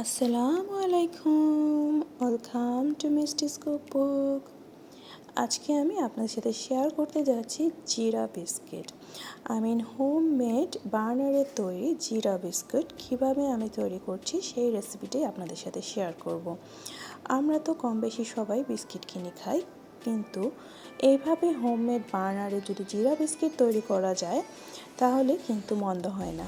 আসসালামু আলাইকুম। Welcome to মিস্টিস cookbook আজকে আমি আপনাদের সাথে শেয়ার করতে যাচ্ছি জিরা biscuit. I mean home made বার্নারের তৈরি জিরা বিস্কুট। কীভাবে আমি তৈরি করছি সেই রেসিপিটাই আপনাদের সাথে শেয়ার করব। আমরা তো কম বেশি সবাই বিস্কিট কিনে খাই, কিন্তু এইভাবে হোমমেড বার্নারে যদি জিরা বিস্কিট তৈরি করা যায়, তাহলে কিন্তু মন্দ হয় না।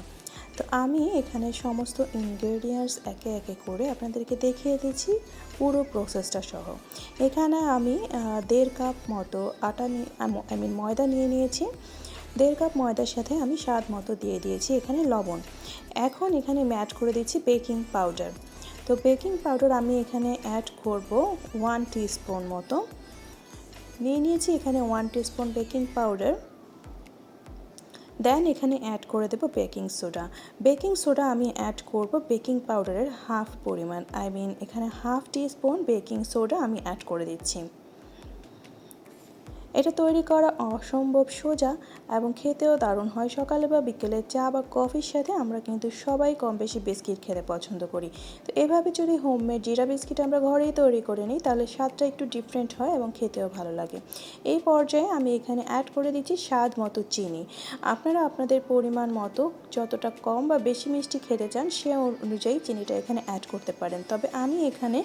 তো আমি এখানে সমস্ত ইনগ্রেডিয়েন্টস একে একে করে আপনাদেরকে দেখিয়ে দিচ্ছি, পুরো প্রসেসটা সহ। এখানে আমি দেড় কাপ মতো আটা নিয়ে আই মিন ময়দা নিয়ে নিয়েছি। দেড় কাপ ময়দার সাথে আমি স্বাদ মতো দিয়ে দিয়েছি এখানে লবণ। এখন এখানে ম্যাট করে দিচ্ছি বেকিং পাউডার তো বেকিং পাউডার আমি এখানে অ্যাড করব ওয়ান টিস্পুন মতো। নিয়ে নিয়েছি এখানে one teaspoon baking powder then এখানে অ্যাড করে দেবো বেকিং সোডা বেকিং সোডা আমি অ্যাড করব বেকিং পাউডারের হাফ পরিমাণ. আই মিন এখানে half teaspoon baking soda আমি অ্যাড করে দিচ্ছি। এটা তৈরি করা অসম্ভব সোজা এবং খেতেও দারুণ হয়। সকালে বা বিকেলে চা বা কফির সাথে আমরা কিন্তু সবাই কম বেশি বিস্কিট খেতে পছন্দ করি। তো এভাবে যদি হোমমেড জিরা বিস্কিট আমরা ঘরেই তৈরি করে নিই, তাহলে স্বাদটা একটু ডিফারেন্ট হয় এবং খেতেও ভালো লাগে। এই পর্যায়ে আমি এখানে অ্যাড করে দিচ্ছি স্বাদ মতো চিনি। আপনারা আপনাদের পরিমাণ মতো যতটা কম বা বেশি মিষ্টি খেতে চান, সে অনুযায়ী চিনিটা এখানে অ্যাড করতে পারেন। তবে আমি এখানে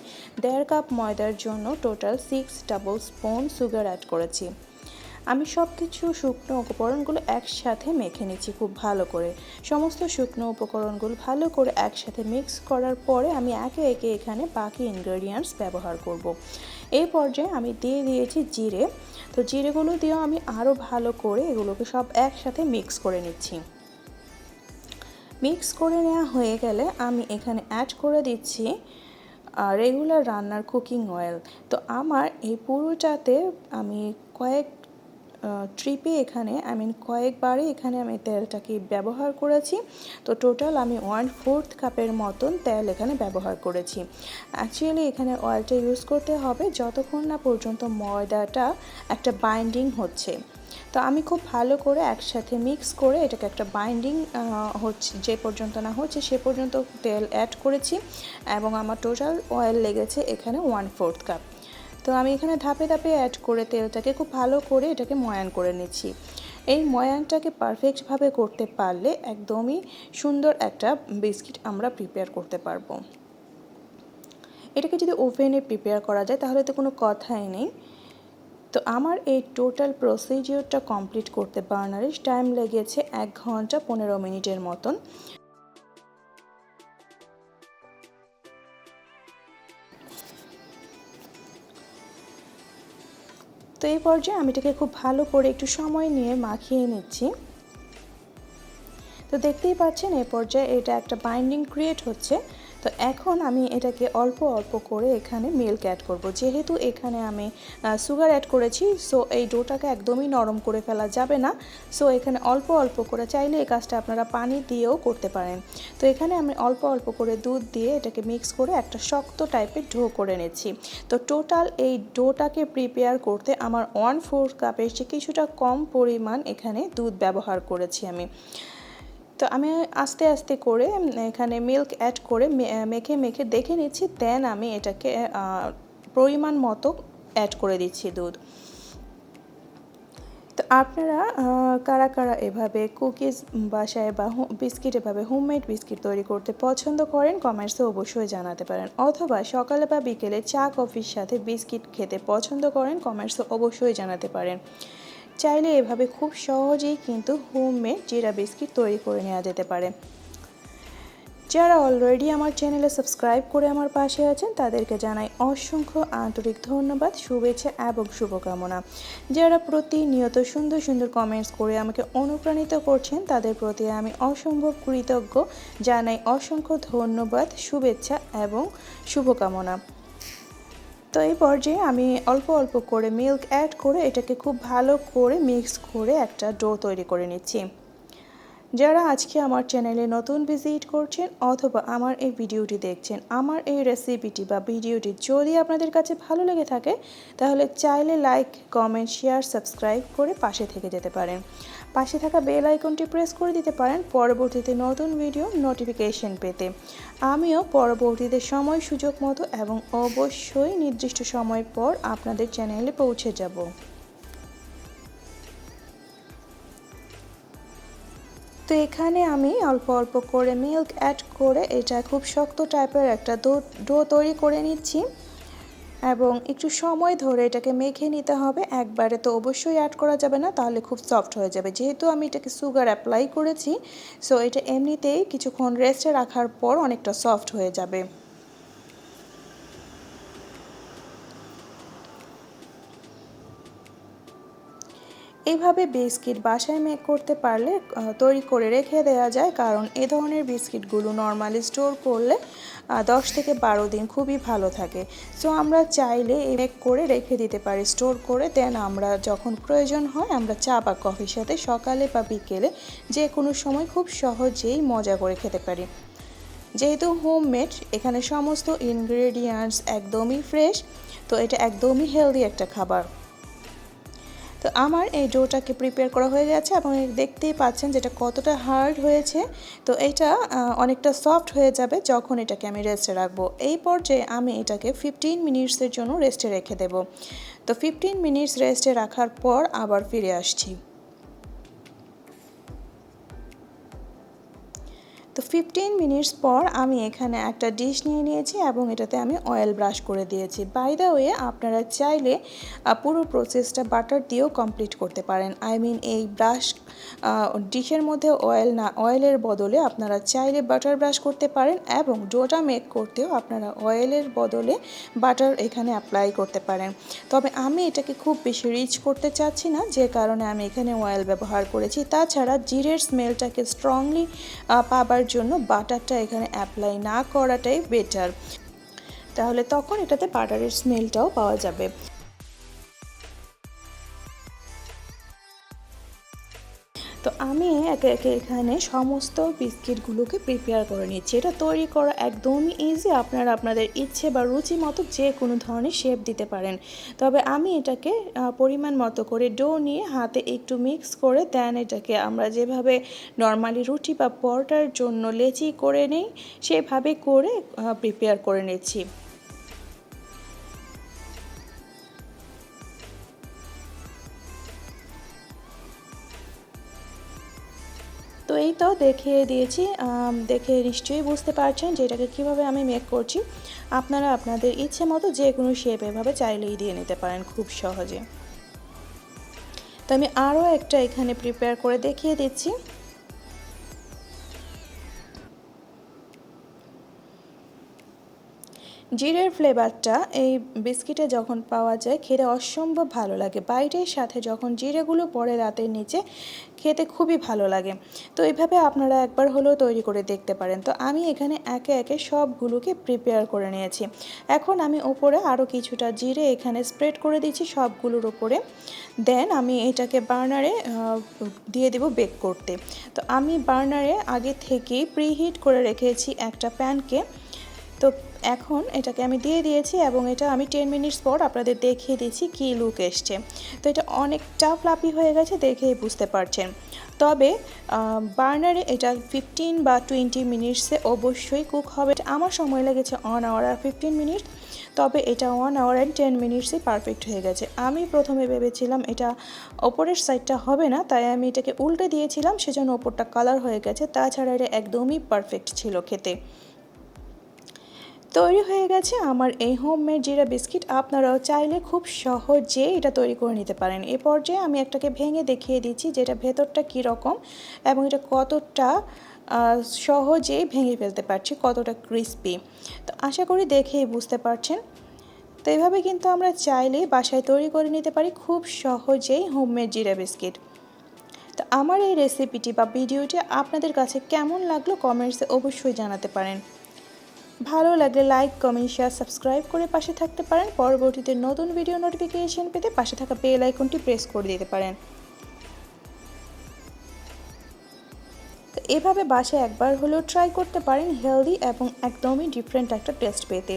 দেড় কাপ ময়দার জন্য total six double spoon sugar add করেছি। আমি সব কিছু শুকনো উপকরণগুলো একসাথে মেখে নিচ্ছি খুব ভালো করে। সমস্ত শুকনো উপকরণগুলো ভালো করে একসাথে মিক্স করার পরে আমি একে একে এখানে বাকি ইনগ্রেডিয়েন্টস ব্যবহার করব। এই পর্যায়ে আমি দিয়ে দিয়েছি জিরে। তো জিরেগুলো দিয়েও আমি আরও ভালো করে এগুলোকে সব একসাথে মিক্স করে নিচ্ছি। মিক্স করে নেওয়া হয়ে গেলে আমি এখানে অ্যাড করে দিচ্ছি রেগুলার রান্নার কুকিং অয়েল তো আমার এই পুরোটাতে আমি কয়েক ট্রিপে এখানে আই মিন কয়েকবারই এখানে আমি তেলটাকে ব্যবহার করেছি। তো টোটাল আমি ওয়ান ফোর্থ কাপের মতন তেল এখানে ব্যবহার করেছি। অ্যাকচুয়ালি এখানে অয়েলটা ইউজ করতে হবে যতক্ষণ না পর্যন্ত ময়দাটা একটা বাইন্ডিং হচ্ছে। তো আমি খুব ভালো করে একসাথে মিক্স করে এটাকে একটা বাইন্ডিং হচ্ছে, যে পর্যন্ত না হচ্ছে সে পর্যন্ত তেল অ্যাড করেছি এবং আমার টোটাল অয়েল লেগেছে এখানে ওয়ান ফোর্থ কাপ তো আমি এখানে ধাপে ধাপে অ্যাড করে তেলটাকে খুব ভালো করে এটাকে ময়ান করে নিচ্ছি। এই ময়ানটাকে পারফেক্টভাবে করতে পারলে একদমই সুন্দর একটা বিস্কিট আমরা প্রিপেয়ার করতে পারব। এটাকে যদি ওভেনে প্রিপেয়ার করা যায় তাহলে তো কোনো কথাই নেই। তো আমার এই টোটাল প্রসিজিওরটা কমপ্লিট করতে বার্নারে টাইম লেগেছে এক ঘণ্টা পনেরো মিনিটের মতন। তো এই পর্যায়ে আমি এটাকে খুব ভালো করে একটু সময় নিয়ে মাখিয়ে নিচ্ছি। তো দেখতেই পাচ্ছেন এই পর্যায়ে এটা একটা বাইন্ডিং ক্রিয়েট হচ্ছে। তো এখন আমি এটাকে অল্প অল্প করে এখানে মিল্ক অ্যাড করব। যেহেতু এখানে আমি সুগার অ্যাড করেছি সো এই ডোটাকে একদমই নরম করে ফেলা যাবে না। সো এখানে অল্প অল্প করে চাইলে এই কাজটা আপনারা পানি দিয়েও করতে পারেন। তো এখানে আমি অল্প অল্প করে দুধ দিয়ে এটাকে মিক্স করে একটা শক্ত টাইপের ডো করে নিচ্ছি। তো টোটাল এই ডোটাকে প্রিপেয়ার করতে আমার ওয়ান ফোর কাপের চেয়ে কিছুটা কম পরিমাণ এখানে দুধ ব্যবহার করেছি আমি। তো আমি আস্তে আস্তে করে এখানে মিল্ক অ্যাড করে মেখে মেখে দেখে নিচ্ছি দেন আমি এটাকে পরিমাণ মতো অ্যাড করে দিচ্ছি দুধ। তো আপনারা কারা কারা এভাবে কুকিজ বাসায় বা বিস্কিট এভাবে হোমমেড বিস্কিট তৈরি করতে পছন্দ করেন কমেন্টসে অবশ্যই জানাতে পারেন। অথবা সকালে বা বিকেলে চা কফির সাথে বিস্কিট খেতে পছন্দ করেন কমেন্টসে অবশ্যই জানাতে পারেন। চাইলে এভাবে খুব সহজেই কিন্তু হোমমেড জিরা বিস্কিট তৈরি করে নেওয়া যেতে পারে। যারা অলরেডি আমার চ্যানেলে সাবস্ক্রাইব করে আমার পাশে আছেন, তাদেরকে জানাই অসংখ্য আন্তরিক ধন্যবাদ, শুভেচ্ছা এবং শুভকামনা। যারা প্রতিনিয়ত সুন্দর সুন্দর কমেন্টস করে আমাকে অনুপ্রাণিত করছেন, তাদের প্রতি আমি অসম্ভব কৃতজ্ঞ। জানাই অসংখ্য ধন্যবাদ, শুভেচ্ছা এবং শুভকামনা। তো এই পর্যায়ে আমি অল্প অল্প করে মিল্ক অ্যাড করে এটাকে খুব ভালো করে মিক্স করে একটা ডো তৈরি করে নিচ্ছি। যারা আজকে আমার চ্যানেলে নতুন ভিজিট করছেন অথবা আমার এই ভিডিওটি দেখছেন, আমার এই রেসিপিটি বা ভিডিওটি যদি আপনাদের কাছে ভালো লেগে থাকে, তাহলে চাইলে লাইক কমেন্ট শেয়ার সাবস্ক্রাইব করে পাশে থেকে যেতে পারেন। পাশে থাকা বেল আইকনটি প্রেস করে দিতে পারেন পরবর্তীতে নতুন ভিডিও নোটিফিকেশন পেতে। আমিও পরবর্তীতে সময় সুযোগ মতো এবং অবশ্যই নির্দিষ্ট সময় পর আপনাদের চ্যানেলে পৌঁছে যাব। তো এখানে আমি অল্প অল্প করে মিল্ক অ্যাড করে এটা খুব শক্ত টাইপের একটা ডো তৈরি করে নিচ্ছি। এবং একটু সময় ধরে এটাকে মেখে নিতে হবে। একবারে তো অবশ্যই অ্যাড করা যাবে না, তাহলে খুব সফট হয়ে যাবে। যেহেতু আমি এটাকে সুগার অ্যাপ্লাই করেছি সো এটা এমনিতেই কিছুক্ষণ রেস্টে রাখার পর অনেকটা সফট হয়ে যাবে। এইভাবে বিস্কিট বাসায় মেক করতে পারলে তৈরি করে রেখে দেওয়া যায়, কারণ এ ধরনের বিস্কিটগুলো নর্মালি স্টোর করলে দশ থেকে বারো দিন খুবই ভালো থাকে। সো আমরা চাইলে মেক করে রেখে দিতে পারি। স্টোর করে দেন আমরা যখন প্রয়োজন হয়, আমরা চা বা কফির সাথে সকালে বা বিকেলে যে কোনো সময় খুব সহজেই মজা করে খেতে পারি। যেহেতু হোমমেড এখানে সমস্ত ইনগ্রেডিয়েন্টস একদমই ফ্রেশ তো এটা একদমই হেলদি একটা খাবার। তো আমার এই ডোটাকে প্রিপেয়ার করা হয়ে গেছে এবং দেখতেই পাচ্ছেন যেটা কতটা হার্ড হয়েছে। তো এটা অনেকটা সফট হয়ে যাবে যখন এটাকে আমি রেস্টে রাখব। এই পর্যায়ে আমি এটাকে ফিফটিন মিনিটসের জন্য রেস্টে রেখে দেব। তো ফিফটিন মিনিটস রেস্টে রাখার পর আবার ফিরে আসছি। তো ফিফটিন মিনিটস পর আমি এখানে একটা ডিশ নিয়ে নিয়েছি এবং এটাতে আমি অয়েল ব্রাশ করে দিয়েছি। বাই দ্য ওয়ে আপনারা চাইলে পুরো প্রসেসটা বাটার দিয়েও কমপ্লিট করতে পারেন। আই মিন এই ব্রাশ ডিশের মধ্যে অয়েল না অয়েলের বদলে আপনারা চাইলে বাটার ব্রাশ করতে পারেন এবং ডোটা মেক করতেও আপনারা অয়েলের বদলে বাটার এখানে অ্যাপ্লাই করতে পারেন। তবে আমি এটাকে খুব বেশি রিচ করতে চাচ্ছি না, যে কারণে আমি এখানে অয়েল ব্যবহার করেছি। তাছাড়া জিরের স্মেলটাকে স্ট্রংলি পাবার জন্য বাটারটা এখানে অ্যাপ্লাই না করাটাই বেটার তাহলে তখন এটাতে বাটারের স্মেলটাও পাওয়া যাবে। আমি একে একে এখানে সমস্ত বিস্কিটগুলোকে প্রিপেয়ার করে নিচ্ছি। এটা তৈরি করা একদমই ইজি আপনারা আপনাদের ইচ্ছে বা রুচি মতো যে কোনো ধরনের শেপ দিতে পারেন। তবে আমি এটাকে পরিমাণ মতো করে ডো নিয়ে হাতে একটু মিক্স করে দেন এটাকে আমরা যেভাবে নর্মালি রুটি বা পরোটার জন্য লেচি করে নেই, সেভাবে করে প্রিপেয়ার করে নিচ্ছি। তো দেখিয়ে দিয়েছি দেখে নিশ্চয়ই বুঝতে পারছেন যে এটাকে কীভাবে আমি মেক করছি। আপনারা আপনাদের ইচ্ছে মতো যে কোনো শেপ এভাবে চাইলেই দিয়ে নিতে পারেন খুব সহজে। তো আমি আরও একটা এখানে প্রিপেয়ার করে দেখিয়ে দিচ্ছি। জিরের ফ্লেভারটা এই বিস্কিটে যখন পাওয়া যায়, খেতে অসম্ভব ভালো লাগে। বাইরের সাথে যখন জিরেগুলো পড়ে রাতের নিচে, খেতে খুবই ভালো লাগে। তো এইভাবে আপনারা একবার হলেও তৈরি করে দেখতে পারেন। তো আমি এখানে একে একে সবগুলোকে প্রিপেয়ার করে নিয়েছি। এখন আমি ওপরে আরও কিছুটা জিরে এখানে স্প্রেড করে দিচ্ছি সবগুলোর ওপরে দেন আমি এটাকে বার্নারে দিয়ে দেব বেক করতে। তো আমি বার্নারে আগে থেকেই প্রিহিট করে রেখেছি একটা প্যানকে তো এখন এটাকে আমি দিয়ে দিয়েছি এবং এটা আমি টেন মিনিটস পর আপনাদের দেখিয়ে দিচ্ছি কী লুক এসছে। তো এটা অনেকটা ফ্লাপি হয়ে গেছে দেখেই বুঝতে পারছেন। তবে বার্নারে এটা ফিফটিন বা টোয়েন্টি মিনিটসে অবশ্যই কুক হবে। আমার সময় লেগেছে ওয়ান আওয়ার আর ফিফটিন মিনিট তবে এটা ওয়ান আওয়ার অ্যান্ড টেন মিনিটসে পারফেক্ট হয়ে গেছে। আমি প্রথমে ভেবেছিলাম এটা ওপরের সাইডটা হবে না, তাই আমি এটাকে উল্টে দিয়েছিলাম, সেজন্য ওপরটা কালার হয়ে গেছে। তাছাড়া এটা একদমই পারফেক্ট ছিল খেতে। তৈরি হয়ে গেছে আমার এই হোমমেড জিরা বিস্কিট। আপনারাও চাইলে খুব সহজে এটা তৈরি করে নিতে পারেন। এ পর্যায়ে আমি একটাকে ভেঙে দেখিয়ে দিচ্ছি যেটা ভেতরটা কীরকম এবং এটা কতটা সহজেই ভেঙে ফেলতে পারছি, কতটা ক্রিস্পি তো আশা করি দেখেই বুঝতে পারছেন। তো এইভাবে কিন্তু আমরা চাইলেই বাসায় তৈরি করে নিতে পারি খুব সহজেই হোমমেড জিরা বিস্কিট। তো আমার এই রেসিপিটি বা ভিডিওটি আপনাদের কাছে কেমন লাগল কমেন্টসে অবশ্যই জানাতে পারেন। ভালো লাগলে লাইক কমেন্ট শেয়ার সাবস্ক্রাইব করে পাশে থাকতে পারেন। পরবর্তীতে নতুন ভিডিও নোটিফিকেশন পেতে পাশে থাকা বেল আইকনটি প্রেস করে দিতে পারেন। এভাবে বাসায় একবার হলেও ট্রাই করতে পারেন হেলদি এবং একদমই ডিফারেন্ট একটা টেস্ট পেতে।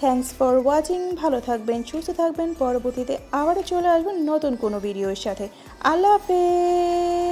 থ্যাংকস ফর ওয়াচিং ভালো থাকবেন, সুস্থ থাকবেন। পরবর্তীতে আবারও চলে আসবেন নতুন কোনো ভিডিওর সাথে। আল্লাহ হাফেজ!